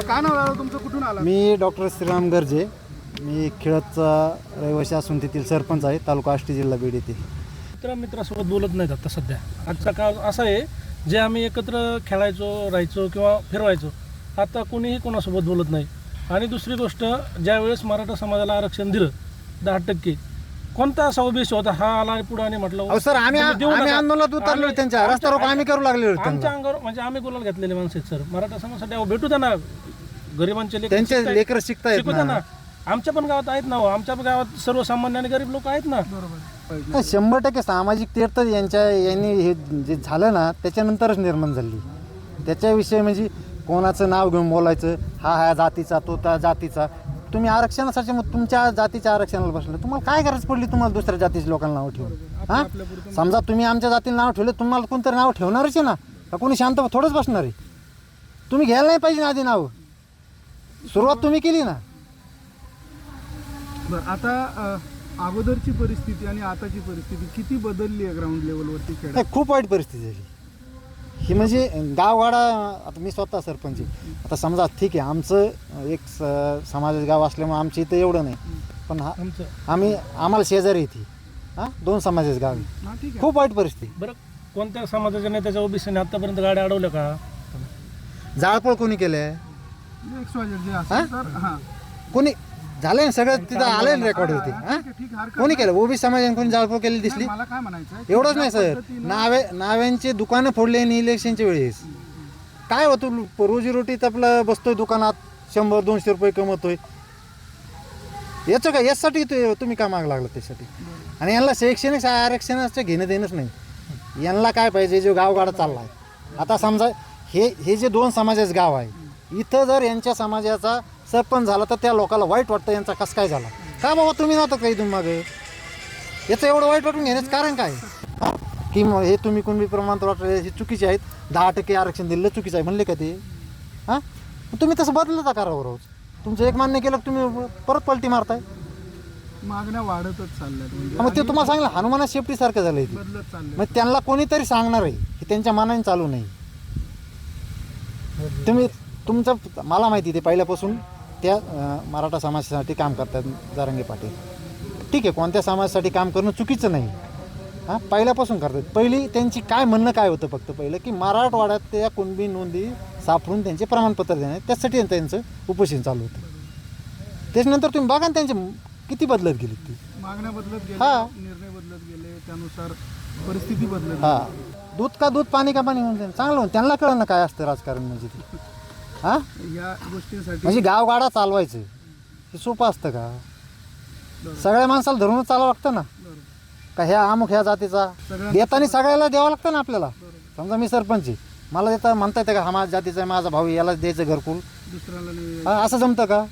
काय नाव दादा तुमचं कुठून आला मी डॉक्टर श्रीराम गर्जे. मी खेळतचा रहिवासी असून तेथील सरपंच आहे तालुका आष्टी जिल्हा बीड येथे. मित्र मित्रासोबत बोलत नाहीत आता सध्या. आजचा काळ असा आहे जे आम्ही एकत्र खेळायचो राहायचो किंवा फिरवायचो आता कोणीही कोणासोबत बोलत नाही. आणि दुसरी गोष्ट ज्यावेळेस मराठा समाजाला आरक्षण दिलं दहा टक्के कोणता उद्देश होता? हा आला पुढे आणि म्हटलं अहो सर आम्ही तुम्ही देऊ आम्ही नका. आंदोलनात उतरलो आम्ही- त्यांच्या. रस्ता रोको आम्ही करू लागले आमच्या त्यांना अंगावर म्हणजे आम्ही गुलाल घेतलेले माणसं आहेत सर. मराठा समाजासाठी अहो भेटू द्या ना. गरिबांचे लेकरं त्यांचे शिकतायत. लेकरं शिकतायत शिकू द्या ना. ना. आमच्या पण गावात आहेत ना हो. आमच्या पण गावात सर्वसामान्य आणि गरीब लोक आहेत ना. नाही, शंभर टक्के सामाजिक तेढ तर यांच्या यांनी हे जे झालं ना त्याच्यानंतरच निर्माण झाली. त्याच्याविषयी म्हणजे कोणाचं नाव घेऊन बोलायचं? हा ह्या जातीचा तो त्या जातीचा. तुम्ही आरक्षणासाठी मग तुमच्या जातीच्या आरक्षणाला बसलं. तुम्हाला काय गरज पडली तुम्हाला दुसऱ्या जातीच्या लोकांना नाव ठेवून? हां? समजा तुम्ही आमच्या जातीला नाव ठेवलं तुम्हाला कोणतरी नाव ठेवणारच आहे ना? का कोणी शांत थोडंच बसणार आहे? तुम्ही घ्यायला नाही पाहिजे ना आधी नाव. सुरुवात तुम्ही केली ना. बरं आता अगोदरची परिस्थिती आणि आताची परिस्थिती किती बदलली आहे ग्राउंड लेवलवरती खेळ खूप वाईट परिस्थिती झाली. ही म्हणजे गावगाडा आता मी स्वतः सरपंच आहे. आता समजा ठीक आहे आमचं एक स- समाजाचं गाव असल्यामुळे आमच्या इथं एवढं नाही. पण हा आमचं. आम्ही आम्हाला शेजारी येते हां? दोन समाजाचे गाव आहे. हा ठीक आहे. खूप वाईट परिस्थिती. बरं कोणत्या समाजाच्या नेत्याच्या ओबीसीने आतापर्यंत गाड्या अडवल्या का? जाळपोळ कोणी केलंय? एक्स वाय झेड जे असेल तर हा. कोणी झालंय ना सगळं? तिथं आलंय ना रेकॉर्ड होते. हा, कोणी. केलं? ओबी समाजाने कोणी जाळपोळ केली दिसली? नाही, मला काय म्हणायचं आहे की एवढंच नाही सर. नावे नाव्यांचे दुकानं फोडले आणि इलेक्शनच्या वेळेस. काय होतं रोजीरोटीत आपलं बसतोय दुकानात शंभर दोनशे रुपये कमवतोय. याचं काय? यासाठी ते- तुम्ही का माग लागला त्यासाठी आणि यांना शैक्षणिक आरक्षणाचं घेणं देणंच नाही. यांना काय पाहिजे? जो गावगाडा चालला आहे आता समजा हे हे जे दोन समाजाचं गाव आहे इथं जर यांच्या समाजाचा सरपंच झाला तर त्या लोकांना वाईट वाटतं यांचा कसं काय झाला? का बाबा तुम्ही नव्हतं काही तुम्ही मागं? याचं एवढं वाईट वाटून घेण्याचं कारण काय? की मग हे तुम्ही कुणबी प्रमाणपत्र हे चुकीचे आहेत. दहा टक्के आरक्षण दिलं चुकीचं आहे म्हणले का ते? हां? तुम्ही तसं बदलता करा रोज. तुमचं एक मान्य केलं की तुम्ही परत पलटी मारताय? मागण्या वाढतच चालल्यात म्हणजे मग ते तुम्हाला सांगितलं हनुमाना शेपटीसारखं झालं ते. बदलत चाललंय. मग त्यांना कोणीतरी सांगणार आहे की त्यांच्या मनाने चालू नाही. तुम्ही तुमचं मला माहिती ते पहिल्यापासून. त्या मराठा समाजासाठी काम करतात जारंगे पाटील. ठीक आहे कोणत्या समाजासाठी काम करणं चुकीचं नाही. हां पहिल्यापासून करतात. पहिली त्यांची काय म्हणणं काय होतं फक्त पहिलं की मराठवाड्यात त्या कुणबी नोंदी सापडून त्यांचे प्रमाणपत्र देणे त्यासाठी त्यांचं उपोषण चालू होतं. त्याच्यानंतर तुम्ही बघा ना त्यांचे किती बदलत गेली ती. मागण्या बदलत हा. गेले निर्णय बदलत गेले त्यानुसार परिस्थिती बदलत हा. दूध का दूध पाणी का पाणी म्हणून चांगलं त्यांना कळलं काय असतं राजकारण म्हणजे ते. हां. या गोष्टींसाठी म्हणजे गावगाडा चालवायचं. हे सोपं असतं का. सगळ्या माणसाला धरूनच चालावं लागतं ना. का ह्या अमुक ह्या जातीचा? देताना सगळ्याला द्यावं लागतं ना आपल्याला. समजा मी सरपंच आहे. मला देता म्हणता येतं का हा माझ्या जातीचा आहे माझा भाऊ याला द्यायचं घरकुल? दुसऱ्याला हा, असं जमतं का?